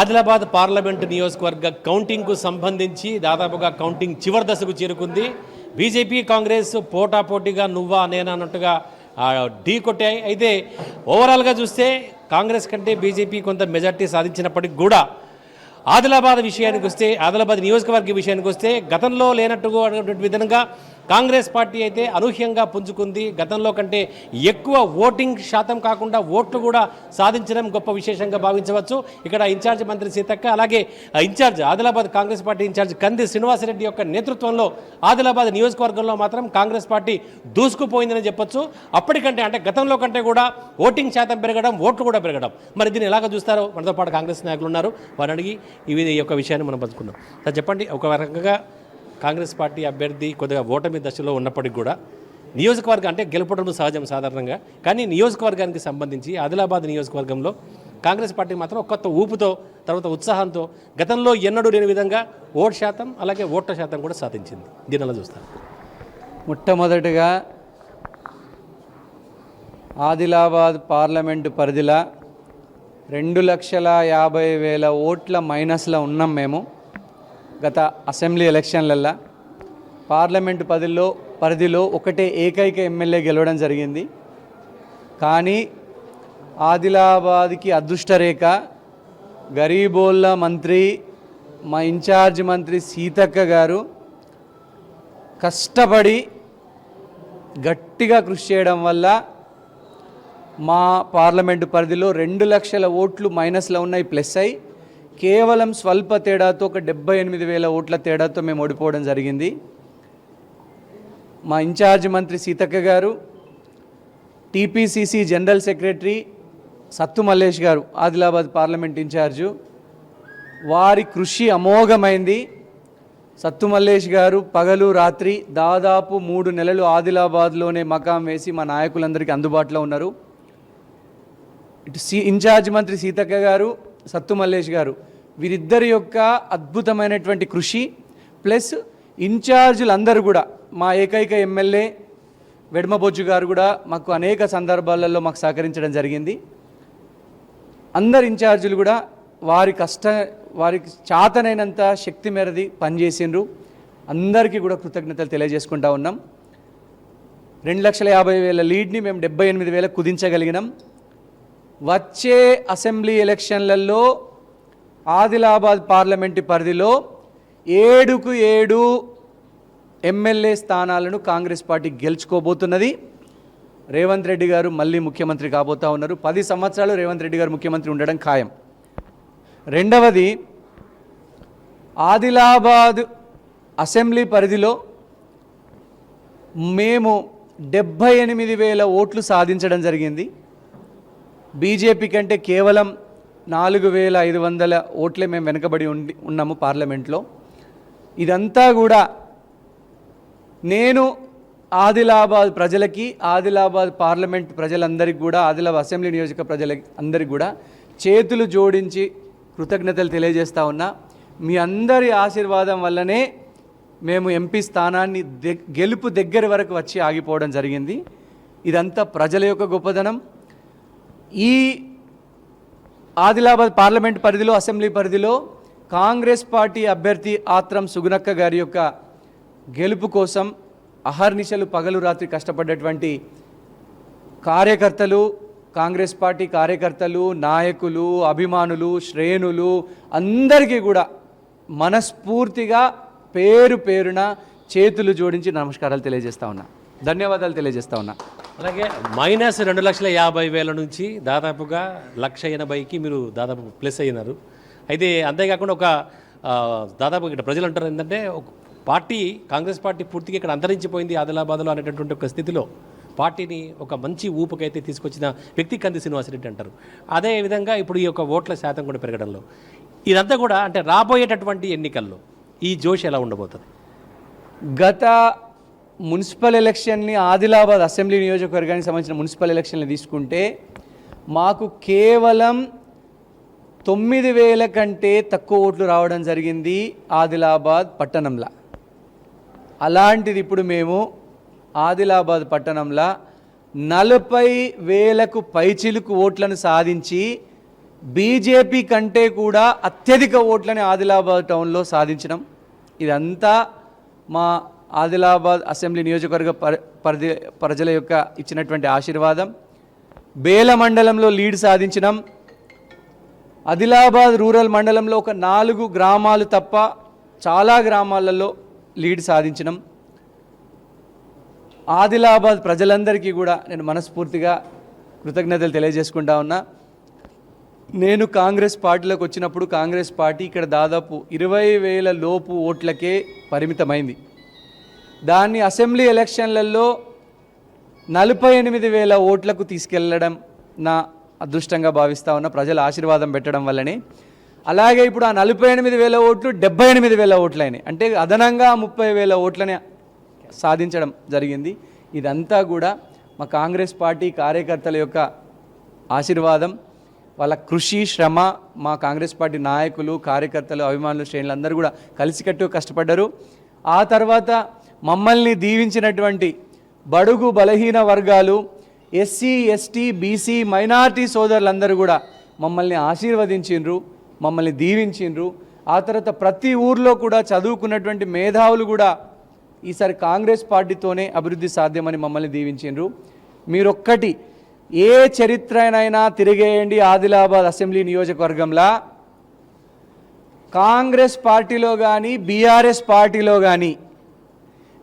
Adilabad parliament నియోజకవర్గ కౌంటింగ్కు సంబంధించి దాదాపుగా కౌంటింగ్ చివరి దశకు చేరుకుంది. బీజేపీ కాంగ్రెస్ పోటాపోటీగా నువ్వా నేనా అన్నట్టుగా ఢీ కొట్టాయి. అయితే ఓవరాల్గా చూస్తే కాంగ్రెస్ కంటే బీజేపీ కొంత మెజార్టీ సాధించినప్పటికి కూడా ఆదిలాబాద్ విషయానికి వస్తే ఆదిలాబాద్ నియోజకవర్గ విషయానికి వస్తే గతంలో లేనట్టుగా విధంగా కాంగ్రెస్ పార్టీ అయితే అనూహ్యంగా పుంజుకుంది. గతంలో కంటే ఎక్కువ ఓటింగ్ శాతం కాకుండా ఓట్లు కూడా సాధించడం గొప్ప విశేషంగా భావించవచ్చు. ఇక్కడ ఇన్ఛార్జ్ మంత్రి సీతక్క అలాగే in charge Adilabad Congress party in charge Kandi Srinivasa Reddy యొక్క నేతృత్వంలో ఆదిలాబాద్ నియోజకవర్గంలో మాత్రం కాంగ్రెస్ పార్టీ దూసుకుపోయిందని చెప్పొచ్చు. అప్పటికంటే అంటే గతంలో కంటే కూడా ఓటింగ్ శాతం పెరగడం ఓట్లు కూడా పెరగడం. మరి దీన్ని ఎలాగ చూస్తారో మనతో పాటు కాంగ్రెస్ నాయకులు ఉన్నారు. వారిని అడిగి ఇవి ఈ యొక్క విషయాన్ని మనం పంచుకుందాం. సార్ చెప్పండి. ఒక రకంగా కాంగ్రెస్ పార్టీ అభ్యర్థి కొద్దిగా ఓటమి దశలో ఉన్నప్పటికీ కూడా నియోజకవర్గం అంటే గెలుపడం సహజం సాధారణంగా. కానీ నియోజకవర్గానికి సంబంధించి ఆదిలాబాద్ నియోజకవర్గంలో కాంగ్రెస్ పార్టీ మాత్రం కొత్త ఊపుతో తర్వాత ఉత్సాహంతో గతంలో ఎన్నడూ లేని విధంగా ఓటు శాతం అలాగే ఓట్ల శాతం కూడా సాధించింది. దీని అలా చూస్తారు? మొట్టమొదటిగా ఆదిలాబాద్ పార్లమెంటు పరిధిలో రెండు లక్షల యాభై వేల ఓట్ల మైనస్లో ఉన్నాం మేము. గత అసెంబ్లీ ఎలక్షన్లల్లో పార్లమెంటు పరిధిలో పరిధిలో ఒకటే ఏకైక ఎమ్మెల్యే గెలవడం జరిగింది. కానీ ఆదిలాబాద్కి అదృష్టరేఖ గరీబోళ్ళ మంత్రి మా ఇన్ఛార్జ్ మంత్రి సీతక్క గారు కష్టపడి గట్టిగా కృషి చేయడం వల్ల మా పార్లమెంటు పరిధిలో రెండు లక్షల ఓట్లు మైనస్లో ఉన్నాయి ప్లస్ అయ్యి కేవలం స్వల్ప తేడాతో ఒక డెబ్బై ఎనిమిది వేల ఓట్ల తేడాతో మేము ఓడిపోవడం జరిగింది. మా ఇన్ఛార్జ్ మంత్రి సీతక్క గారు టీపీసీసీ జనరల్ సెక్రటరీ సత్తు మల్లేష్ గారు ఆదిలాబాద్ పార్లమెంట్ ఇన్ఛార్జు వారి కృషి అమోఘమైంది. సత్తు మల్లేష్ గారు పగలు రాత్రి దాదాపు మూడు నెలలు ఆదిలాబాద్లోనే మకాం వేసి మా నాయకులందరికీ అందుబాటులో ఉన్నారు. ఇటు సీ ఇన్ఛార్జ్ మంత్రి సీతక్క గారు సత్తు మల్లేష్ గారు. వీరిద్దరి యొక్క అద్భుతమైనటువంటి కృషి ప్లస్ ఇన్ఛార్జీలందరూ కూడా మా ఏకైక ఎమ్మెల్యే వెడమబొజ్జు గారు కూడా మాకు అనేక సందర్భాలలో మాకు సహకరించడం జరిగింది. అందరు ఇన్ఛార్జీలు కూడా వారి కష్ట వారికి చాతనైనంత శక్తి మేరది పనిచేసిండ్రు. అందరికీ కూడా కృతజ్ఞతలు తెలియజేసుకుంటా ఉన్నాం. రెండు లక్షల యాభై వేల లీడ్ని మేము డెబ్బై ఎనిమిది వేలకు కుదించగలిగినాం. వచ్చే అసెంబ్లీ ఎలక్షన్లలో ఆదిలాబాద్ పార్లమెంటు పరిధిలో ఏడుకు ఏడు ఎమ్మెల్యే స్థానాలను కాంగ్రెస్ పార్టీ గెలుచుకోబోతున్నది. రేవంత్ రెడ్డి గారు మళ్ళీ ముఖ్యమంత్రి కాబోతా ఉన్నారు. పది సంవత్సరాలు రేవంత్ రెడ్డి గారు ముఖ్యమంత్రి ఉండడం ఖాయం. రెండవది ఆదిలాబాద్ అసెంబ్లీ పరిధిలో మేము డెబ్భై ఎనిమిది వేల ఓట్లు సాధించడం జరిగింది. బీజేపీ కంటే కేవలం నాలుగు వేల ఐదు వందల ఓట్లే మేము వెనుకబడి ఉండి ఉన్నాము పార్లమెంట్లో. ఇదంతా కూడా నేను ఆదిలాబాద్ ప్రజలకి ఆదిలాబాద్ పార్లమెంట్ ప్రజలందరికీ కూడా ఆదిలాబాద్ అసెంబ్లీ నియోజక ప్రజలకి అందరికీ కూడా చేతులు జోడించి కృతజ్ఞతలు తెలియజేస్తా ఉన్నా. మీ అందరి ఆశీర్వాదం వల్లనే మేము ఎంపీ స్థానాన్ని గెలుపు దగ్గర వరకు వచ్చి ఆగిపోవడం జరిగింది. ఇదంతా ప్రజల యొక్క గొప్పదనం. ఈ ఆదిలాబాద్ పార్లమెంట్ పరిధిలో అసెంబ్లీ పరిధిలో కాంగ్రెస్ పార్టీ అభ్యర్థి ఆత్రం సుగునక్క గారి యొక్క గెలుపు కోసం అహర్నిశలు పగలు రాత్రి కష్టపడ్డటువంటి కార్యకర్తలు కాంగ్రెస్ పార్టీ కార్యకర్తలు నాయకులు అభిమానులు శ్రేణులు అందరికీ కూడా మనస్ఫూర్తిగా పేరు పేరున చేతులు జోడించి నమస్కారాలు తెలియజేస్తా ఉన్నా. ధన్యవాదాలు తెలియజేస్తా ఉన్నా. అలాగే మైనస్ రెండు లక్షల యాభై వేల నుంచి దాదాపుగా లక్ష ఎనభైకి మీరు దాదాపు ప్లస్ అయినారు. అయితే అంతేకాకుండా ఒక దాదాపు ఇక్కడ ప్రజలు అంటారు ఏంటంటే ఒక పార్టీ కాంగ్రెస్ పార్టీ పూర్తిగా ఇక్కడ అంతరించిపోయింది ఆదిలాబాద్లో అనేటటువంటి ఒక స్థితిలో పార్టీని ఒక మంచి ఊపుకైతే తీసుకొచ్చిన వ్యక్తి కంది శ్రీనివాసరెడ్డి అంటారు. అదే విధంగా ఇప్పుడు ఈ యొక్క ఓట్ల శాతం కూడా పెరగడంలో ఇదంతా కూడా అంటే రాబోయేటటువంటి ఎన్నికల్లో ఈ జోష్ ఎలా ఉండబోతుంది? గత మున్సిపల్ ఎలక్షన్ని ఆదిలాబాద్ అసెంబ్లీ నియోజకవర్గానికి సంబంధించిన మున్సిపల్ ఎలక్షన్లు తీసుకుంటే మాకు కేవలం తొమ్మిది వేల కంటే తక్కువ ఓట్లు రావడం జరిగింది ఆదిలాబాద్ పట్టణంలో. అలాంటిది ఇప్పుడు మేము ఆదిలాబాద్ పట్టణంలో నలభై వేలకు పైచిలుకు ఓట్లను సాధించి బీజేపీ కంటే కూడా అత్యధిక ఓట్లని ఆదిలాబాద్ టౌన్లో సాధించడం ఇదంతా మా ఆదిలాబాద్ అసెంబ్లీ నియోజకవర్గ పరి పరిధి ప్రజల యొక్క ఇచ్చినటువంటి ఆశీర్వాదం. బేల మండలంలో లీడ్ సాధించినాం. ఆదిలాబాద్ రూరల్ మండలంలో ఒక నాలుగు గ్రామాలు తప్ప చాలా గ్రామాలలో లీడ్ సాధించినాం. ఆదిలాబాద్ ప్రజలందరికీ కూడా నేను మనస్ఫూర్తిగా కృతజ్ఞతలు తెలియజేసుకుంటా ఉన్నా. నేను కాంగ్రెస్ పార్టీలోకి వచ్చినప్పుడు కాంగ్రెస్ పార్టీ ఇక్కడ దాదాపు ఇరవై వేల లోపు ఓట్లకే పరిమితమైంది. దాన్ని అసెంబ్లీ ఎలక్షన్లలో నలభై ఎనిమిది వేల ఓట్లకు తీసుకెళ్ళడం నా అదృష్టంగా భావిస్తా ఉన్న ప్రజల ఆశీర్వాదం పెట్టడం వల్లనే. అలాగే ఇప్పుడు ఆ నలభై ఎనిమిది వేల ఓట్లు డెబ్బై ఎనిమిది వేల ఓట్లయినాయి అంటే అదనంగా ముప్పై వేల ఓట్లని సాధించడం జరిగింది. ఇదంతా కూడా మా కాంగ్రెస్ పార్టీ కార్యకర్తల యొక్క ఆశీర్వాదం. వాళ్ళ కృషి శ్రమ మా కాంగ్రెస్ పార్టీ నాయకులు కార్యకర్తలు అభిమానులు శ్రేణులు అందరూ కూడా కలిసికట్టు కష్టపడ్డారు. ఆ తర్వాత మమ్మల్ని దీవించినటువంటి బడుగు బలహీన వర్గాలు ఎస్సీ ఎస్టీ బీసీ మైనార్టీ సోదరులందరూ కూడా మమ్మల్ని ఆశీర్వదించిండ్రు మమ్మల్ని దీవించిండ్రు. ఆ తర్వాత ప్రతి ఊర్లో కూడా చదువుకున్నటువంటి మేధావులు కూడా ఈసారి కాంగ్రెస్ పార్టీతోనే అభివృద్ధి సాధ్యమని మమ్మల్ని దీవించిండ్రు. మీరొక్కటి ఏ చరిత్రనైనా తిరిగేయండి ఆదిలాబాద్ అసెంబ్లీ నియోజకవర్గంలో. కాంగ్రెస్ పార్టీలో కానీ బీఆర్ఎస్ పార్టీలో కానీ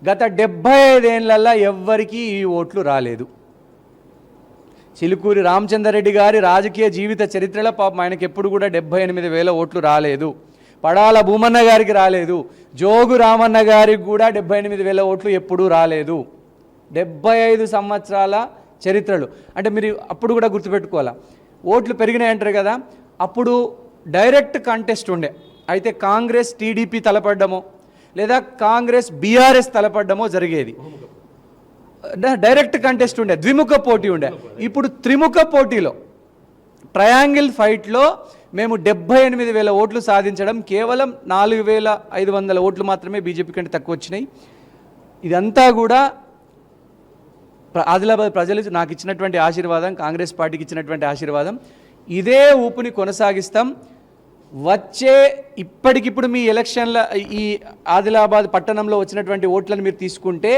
గత డెబ్భై ఐదేళ్ళలో ఎవ్వరికీ ఈ ఓట్లు రాలేదు. చిలుకూరి రామచంద్రరెడ్డి గారి రాజకీయ జీవిత చరిత్రలో పాపం ఆయనకి ఎప్పుడు కూడా డెబ్బై ఎనిమిది వేల ఓట్లు రాలేదు. పడాల భూమన్న గారికి రాలేదు. జోగు రామన్న గారికి కూడా డెబ్బై ఎనిమిది వేల ఓట్లు ఎప్పుడూ రాలేదు. డెబ్బై ఐదు సంవత్సరాల చరిత్రలు. అంటే మీరు అప్పుడు కూడా గుర్తుపెట్టుకోవాలా? ఓట్లు పెరిగినాయి అంటారు కదా? అప్పుడు డైరెక్ట్ కంటెస్ట్ ఉండే. అయితే కాంగ్రెస్ టీడీపీ తలపడ్డమో లేదా కాంగ్రెస్ బీఆర్ఎస్ తలపడ్డమో జరిగేది. డైరెక్ట్ కంటెస్ట్ ఉండే ద్విముఖ పోటీ ఉండే. ఇప్పుడు త్రిముఖ పోటీలో ట్రయాంగిల్ ఫైట్లో మేము డెబ్బై ఎనిమిది వేల ఓట్లు సాధించడం కేవలం నాలుగు వేల ఐదు వందల ఓట్లు మాత్రమే బీజేపీ కంటే తక్కువ వచ్చినాయి. ఇదంతా కూడా ఆదిలాబాద్ ప్రజలు నాకు ఇచ్చినటువంటి ఆశీర్వాదం కాంగ్రెస్ పార్టీకి ఇచ్చినటువంటి ఆశీర్వాదం. ఇదే ఊపుని కొనసాగిస్తాం. వచ్చే ఇప్పటికిప్పుడు మీ ఎలక్షన్ల ఈ ఆదిలాబాద్ పట్టణంలో వచ్చినటువంటి ఓట్లను మీరు తీసుకుంటే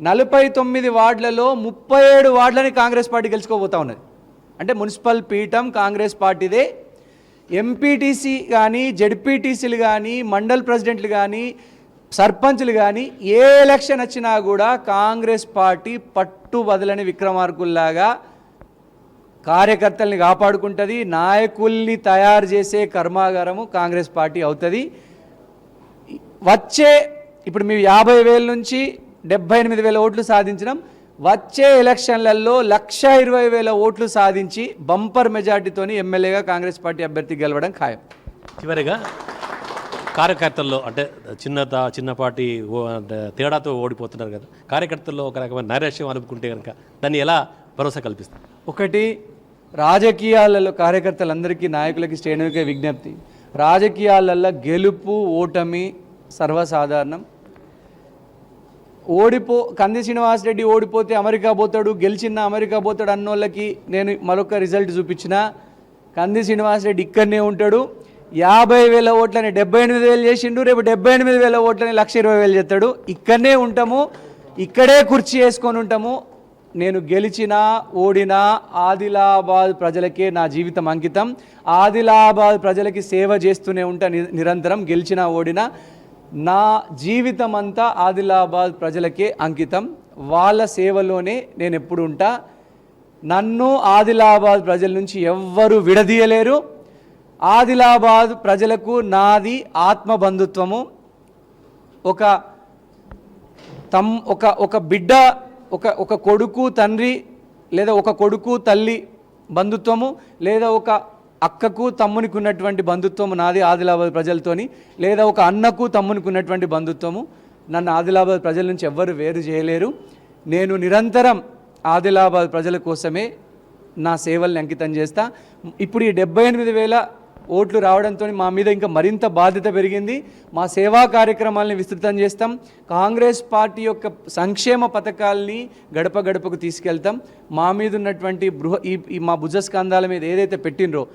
నలభై తొమ్మిది వార్డులలో ముప్పై ఏడు వార్డులని కాంగ్రెస్ పార్టీ గెలుచుకోబోతా ఉన్నది. అంటే మున్సిపల్ పీఠం కాంగ్రెస్ పార్టీదే. ఎంపీటీసీ కానీ జడ్పీటీసీలు కానీ మండల్ ప్రెసిడెంట్లు కానీ సర్పంచ్లు కానీ ఏ ఎలక్షన్ వచ్చినా కూడా కాంగ్రెస్ పార్టీ పట్టు వదలని విక్రమార్కుల్లాగా కార్యకర్తల్ని కాపాడుకుంటుంది నాయకుల్ని తయారు చేసే కర్మాగారము కాంగ్రెస్ పార్టీ అవుతుంది. వచ్చే ఇప్పుడు మేము యాభై వేల నుంచి డెబ్బై ఎనిమిది వేల ఓట్లు సాధించినాం. వచ్చే ఎలక్షన్లలో లక్ష ఇరవై వేల ఓట్లు సాధించి బంపర్ మెజార్టీతోని ఎమ్మెల్యేగా కాంగ్రెస్ పార్టీ అభ్యర్థి గెలవడం ఖాయం. చివరిగా కార్యకర్తల్లో అంటే చిన్న తా- చిన్నపాటి తేడాతో ఓడిపోతున్నారు కదా. కార్యకర్తల్లో ఒక రకమైన నైరాశ్యం అనుకుంటే కనుక దాన్ని ఎలా భరోసా కల్పిస్తారు? ఒకటి రాజకీయాలలో కార్యకర్తలందరికీ నాయకులకి శ్రేణులకే విజ్ఞప్తి. రాజకీయాలలో గెలుపు ఓటమి సర్వసాధారణం. ఓడిపో కంది శ్రీనివాస్ రెడ్డి ఓడిపోతే అమెరికా పోతాడు గెలిచిన అమెరికా పోతాడు అన్నోళ్ళకి నేను మరొక రిజల్ట్ చూపించిన. కంది శ్రీనివాసరెడ్డి ఇక్కడనే ఉంటాడు. యాభై వేల ఓట్లని డెబ్బై ఎనిమిది వేలు చేసిండు రేపు డెబ్బై ఎనిమిది వేల ఓట్లని లక్ష ఇరవై వేలు చేస్తాడు. ఇక్కడనే ఉంటాము. ఇక్కడే కుర్చీ వేసుకొని ఉంటాము. నేను గెలిచినా ఓడినా ఆదిలాబాద్ ప్రజలకే నా జీవితం అంకితం. ఆదిలాబాద్ ప్రజలకి సేవ చేస్తూనే ఉంటా ని- నిరంతరం గెలిచినా ఓడినా నా జీవితం అంతా ఆదిలాబాద్ ప్రజలకే అంకితం. వాళ్ళ సేవలోనే నేను ఎప్పుడు ఉంటా. నన్ను ఆదిలాబాద్ ప్రజల నుంచి ఎవ్వరూ విడదీయలేరు. ఆదిలాబాద్ ప్రజలకు నాది ఆత్మబంధుత్వము. ఒక తమ్ ఒక ఒక బిడ్డ ఒక ఒక కొడుకు తండ్రి లేదా ఒక కొడుకు తల్లి బంధుత్వము లేదా ఒక అక్కకు తమ్మునికి ఉన్నటువంటి బంధుత్వము నాది ఆదిలాబాద్ ప్రజలతోని లేదా ఒక అన్నకు తమ్మునికి ఉన్నటువంటి బంధుత్వము నన్ను ఆదిలాబాద్ ప్రజల నుంచి ఎవ్వరు వేరు చేయలేరు. నేను నిరంతరం ఆదిలాబాద్ ప్రజల కోసమే నా సేవల్ని అంకితం చేస్తా. ఇప్పుడు ఈ డెబ్బై ఎనిమిది వేల ఓట్లు రావడంతో మా మీద ఇంకా మరింత బాధ్యత పెరిగింది. మా సేవా కార్యక్రమాలని విస్తృతం చేస్తాం. కాంగ్రెస్ పార్టీ యొక్క సంక్షేమ పథకాల్ని గడప గడపకు తీసుకెళ్తాం. మా మీద ఉన్నటువంటి బృహ ఈ మా భుజస్కంధాల మీద ఏదైతే పెట్టినరో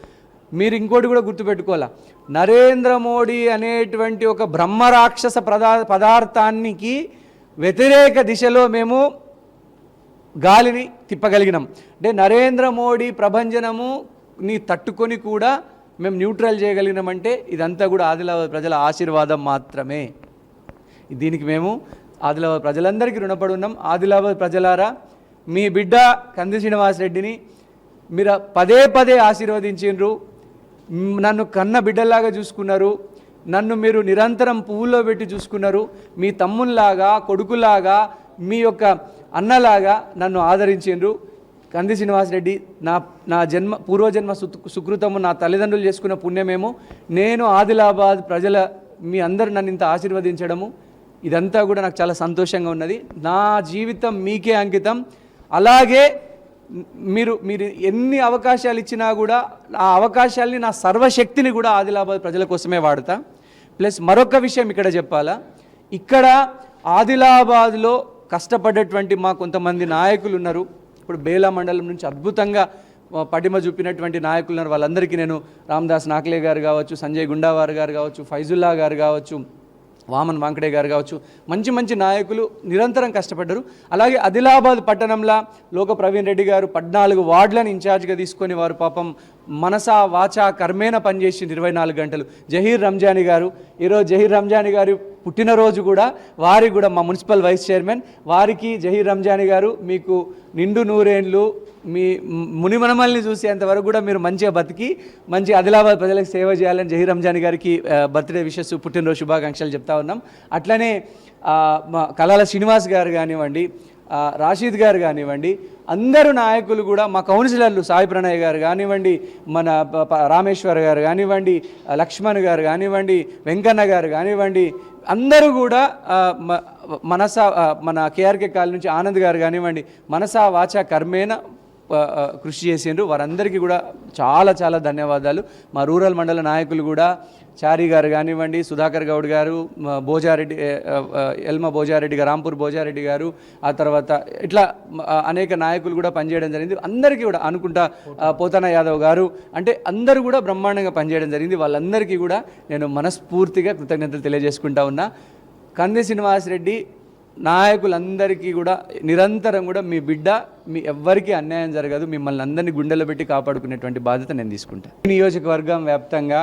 మీరు ఇంకోటి కూడా గుర్తుపెట్టుకోవాలా? నరేంద్ర మోడీ అనేటువంటి ఒక బ్రహ్మరాక్షస పదా పదార్థానికి వ్యతిరేక దిశలో మేము గాలిని తిప్పగలిగినాం. అంటే నరేంద్ర మోడీ ప్రభంజనము ని తట్టుకొని కూడా మేము న్యూట్రల్ చేయగలిగినామంటే ఇదంతా కూడా ఆదిలాబాద్ ప్రజల ఆశీర్వాదం మాత్రమే. దీనికి మేము ఆదిలాబాద్ ప్రజలందరికీ రుణపడి ఉన్నాం. ఆదిలాబాద్ ప్రజలారా మీ బిడ్డ కంది శ్రీనివాసరెడ్డిని మీరు పదే పదే ఆశీర్వదించిండ్రు. నన్ను కన్న బిడ్డలాగా చూసుకున్నారు. నన్ను మీరు నిరంతరం పువ్వుల్లో పెట్టి చూసుకున్నారు. మీ తమ్ముల్లాగా కొడుకులాగా మీ యొక్క అన్నలాగా నన్ను ఆదరించిండ్రు. కంది శ్రీనివాసరెడ్డి నా నా జన్మ పూర్వజన్మ సుకృతము నా తల్లిదండ్రులు చేసుకున్న పుణ్యమేమో నేను ఆదిలాబాద్ ప్రజల మీ అందరు నన్ను ఇంత ఆశీర్వదించడము ఇదంతా కూడా నాకు చాలా సంతోషంగా ఉన్నది. నా జీవితం మీకే అంకితం. అలాగే మీరు మీరు ఎన్ని అవకాశాలు ఇచ్చినా కూడా ఆ అవకాశాల్ని నా సర్వశక్తిని కూడా ఆదిలాబాద్ ప్రజల కోసమే వాడతా. ప్లస్ మరొక విషయం ఇక్కడ చెప్పాలా. ఇక్కడ ఆదిలాబాద్లో కష్టపడేటువంటి మా కొంతమంది నాయకులు ఉన్నారు. ఇప్పుడు బేలా మండలం నుంచి అద్భుతంగా పటిమ చూపినటువంటి నాయకులు ఉన్నారు. వాళ్ళందరికీ నేను రామదాస్ నాకలే గారు కావచ్చు సంజయ్ గుండావార్ గారు కావచ్చు ఫైజుల్లా గారు కావచ్చు వామన్ వాంకడే గారు కావచ్చు మంచి మంచి నాయకులు నిరంతరం కష్టపడ్డారు. అలాగే ఆదిలాబాద్ పట్టణంలో లోక ప్రవీణ్ రెడ్డి గారు పద్నాలుగు వార్డులను ఇన్ఛార్జ్గా తీసుకొని వారు పాపం మనసా వాచా కర్మేన పనిచేసి ఇరవై నాలుగు గంటలు. జహీర్ రంజానీ గారు ఈరోజు జహీర్ రంజానీ గారు పుట్టినరోజు కూడా వారికి కూడా మా మున్సిపల్ వైస్ చైర్మన్ వారికి జహీర్ రంజాని గారు మీకు నిండు నూరేండ్లు మీ మునిమనమల్ని చూసేంతవరకు కూడా మీరు మంచిగా బతికి మంచి ఆదిలాబాద్ ప్రజలకు సేవ చేయాలని జహీర్ రంజాని గారికి బర్త్డే విషెస్ పుట్టినరోజు శుభాకాంక్షలు చెప్తా ఉన్నాం. అట్లనే మా కలాల శ్రీనివాస్ గారు కానివ్వండి రాషీద్ గారు కానివ్వండి అందరు నాయకులు కూడా మా కౌన్సిలర్లు సాయి ప్రణయ్ గారు కానివ్వండి మన ప- రామేశ్వర్ గారు కానివ్వండి లక్ష్మణ్ గారు కానివ్వండి వెంకన్న గారు కానివ్వండి అందరూ కూడా మనసా మనస మన కేఆర్కే కాల్ నుంచి ఆనంద్ గారు కానివ్వండి మనసా వాచ కర్మేణ కృషి చేసిండ్రు. వారందరికీ కూడా చాలా చాలా ధన్యవాదాలు. మా రూరల్ మండల నాయకులు కూడా చారి గారు కానివ్వండి సుధాకర్ గౌడ్ గారు భోజారెడ్డి ఎల్మ భోజారెడ్డి గారు రాంపూర్ భోజారెడ్డి గారు ఆ తర్వాత ఇట్లా అనేక నాయకులు కూడా పనిచేయడం జరిగింది. అందరికీ కూడా అనుకుంటా పోతన యాదవ్ గారు అంటే అందరూ కూడా బ్రహ్మాండంగా పనిచేయడం జరిగింది. వాళ్ళందరికీ కూడా నేను మనస్ఫూర్తిగా కృతజ్ఞతలు తెలియజేసుకుంటా ఉన్నా. కంది శ్రీనివాసరెడ్డి నాయకులందరికీ కూడా నిరంతరం కూడా మీ బిడ్డ మీ ఎవ్వరికీ అన్యాయం జరగదు. మిమ్మల్ని అందరినీ గుండెలో పెట్టి కాపాడుకునేటువంటి బాధ్యత నేను తీసుకుంటా. నియోజకవర్గం వ్యాప్తంగా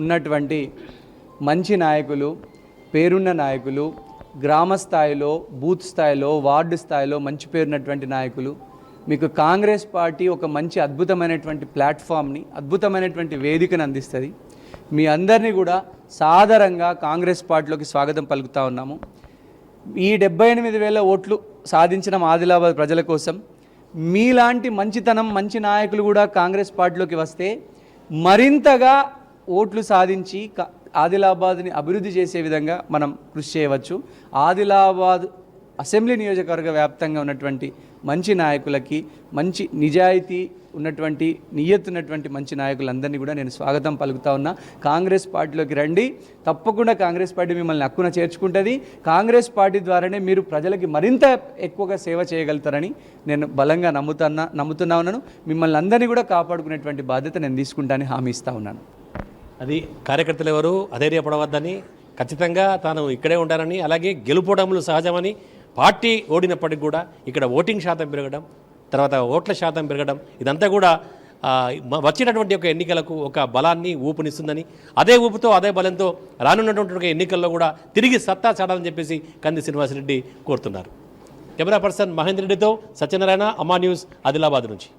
ఉన్నటువంటి మంచి నాయకులు పేరున్న నాయకులు గ్రామ స్థాయిలో బూత్ స్థాయిలో వార్డు స్థాయిలో మంచి పేరున్నటువంటి నాయకులు. మీకు కాంగ్రెస్ పార్టీ ఒక మంచి అద్భుతమైనటువంటి ప్లాట్ఫామ్ని అద్భుతమైనటువంటి వేదికను అందిస్తుంది. మీ అందరినీ కూడా సాదరంగా కాంగ్రెస్ పార్టీలోకి స్వాగతం పలుకుతా ఉన్నాము. ఈ డెబ్బై ఎనిమిది వేల ఓట్లు సాధించిన ఆదిలాబాద్ ప్రజల కోసం మీలాంటి మంచితనం మంచి నాయకులు కూడా కాంగ్రెస్ పార్టీలోకి వస్తే మరింతగా ఓట్లు సాధించి క- ఆదిలాబాద్ని అభివృద్ధి చేసే విధంగా మనం కృషి చేయవచ్చు. ఆదిలాబాద్ అసెంబ్లీ నియోజకవర్గ వ్యాప్తంగా ఉన్నటువంటి మంచి నాయకులకి మంచి నిజాయితీ ఉన్నటువంటి నియత్తున్నటువంటి మంచి నాయకులందరినీ కూడా నేను స్వాగతం పలుకుతా ఉన్నా. కాంగ్రెస్ పార్టీలోకి రండి. తప్పకుండా కాంగ్రెస్ పార్టీ మిమ్మల్ని హక్కున చేర్చుకుంటుంది. కాంగ్రెస్ పార్టీ ద్వారానే మీరు ప్రజలకి మరింత ఎక్కువగా సేవ చేయగలుగుతారని నేను బలంగా నమ్ముతున్నా నమ్ముతున్నా ఉన్నాను. మిమ్మల్ని అందరినీ కూడా కాపాడుకునేటువంటి బాధ్యత నేను తీసుకుంటానని హామీ ఇస్తా ఉన్నాను. అది కార్యకర్తలు ఎవరు? అధైర్యపడవద్దని ఖచ్చితంగా తాను ఇక్కడే ఉంటానని అలాగే గెలుపోవడములు సహజమని పార్టీ ఓడినప్పటికి కూడా ఇక్కడ ఓటింగ్ శాతం పెరగడం తర్వాత ఓట్ల శాతం పెరగడం ఇదంతా కూడా వచ్చినటువంటి ఒక ఎన్నికలకు ఒక బలాన్ని ఊపునిస్తుందని అదే ఊపుతో అదే బలంతో రానున్నటువంటి ఒక ఎన్నికల్లో కూడా తిరిగి సత్తా చాడాలని చెప్పేసి కంది శ్రీనివాసరెడ్డి కోరుతున్నారు. కెమెరా పర్సన్ మహేందర్ రెడ్డితో సత్యనారాయణ అమ్మా న్యూస్ ఆదిలాబాద్ నుంచి.